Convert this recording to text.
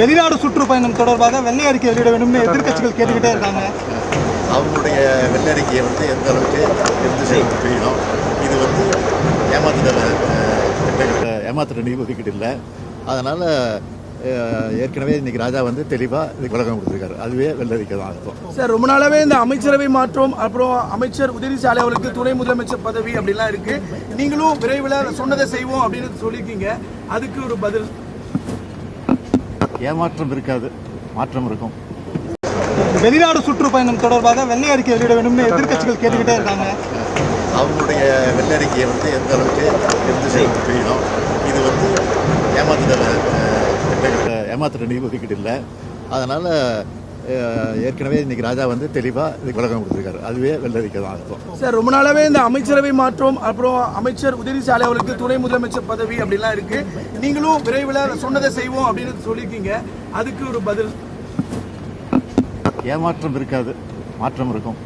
வெளிநாடு சுற்றுப்பயணம் தொடர்பாக வெள்ளை அறிக்கை வெளியிட வேண்டும்னு எதிர்க்கட்சிகள் கேட்டுக்கிட்டே இருக்காங்க. அவங்களுடைய வெள்ளறிக்கையை வந்து எந்த அளவுக்கு இருந்து செயல் செய்யணும் இது வந்து ஏமாத்துற திட்டங்கள் ஏமாத்துற நிதி ஒதுக்கீடு இல்லை. அதனால் ஏற்கனவே இன்னைக்கு ராஜா வந்து தெளிவாக இதுக்கு விளக்கம் கொடுத்துருக்காரு. அதுவே வெள்ளறிக்கை தான் அர்த்தம். சார் ரொம்ப நாளாவே இந்த அமைச்சரவை மாற்றம் அப்புறம் அமைச்சர் உதயநிதி அவர்களுக்கு துணை முதலமைச்சர் பதவி அப்படிலாம் இருக்கு. நீங்களும் விரைவில் சொன்னதை செய்வோம் அப்படின்னு சொல்லியிருக்கீங்க. அதுக்கு ஒரு பதில். ஏமாற்றம் இருக்காது மாற்றம் இருக்கும். வெளிநாடு சுற்றுப்பயணம் தொடர்பாக வெள்ளை அறிக்கை வெளியிட வேண்டும்னு எதிர்க்கட்சிகள் கேட்டுக்கிட்டே இருக்காங்க அவங்களுடைய வெள்ளறிக்கையை வந்து எந்த அளவுக்கு இருந்து செயல் செய்யணும் இது வந்து ஏமாத்துற திட்டங்கள் ஏமாத்துற நிதி ஒதுக்கீடு இல்லை. அதனால் ஏற்கனவே இன்னைக்கு ராஜா வந்து தெளிவாக இதுக்கு விளக்கம் கொடுத்துருக்காரு. அதுவே வெள்ளறிக்கை தான் அர்த்தம். சார் ரொம்ப நாளாவே இந்த அமைச்சரவை மாற்றம். அப்புறம் அமைச்சர் உதயநிதி அவர்களுக்கு துணை முதலமைச்சர் பதவி அப்படிலாம் இருக்கு. நீங்களும் விரைவில் சொன்னதை செய்வோம் அப்படின்னு சொல்லியிருக்கீங்க. அதுக்கு ஒரு பதில். ஏமாற்றம் இருக்காது. மாற்றம் இருக்கும்.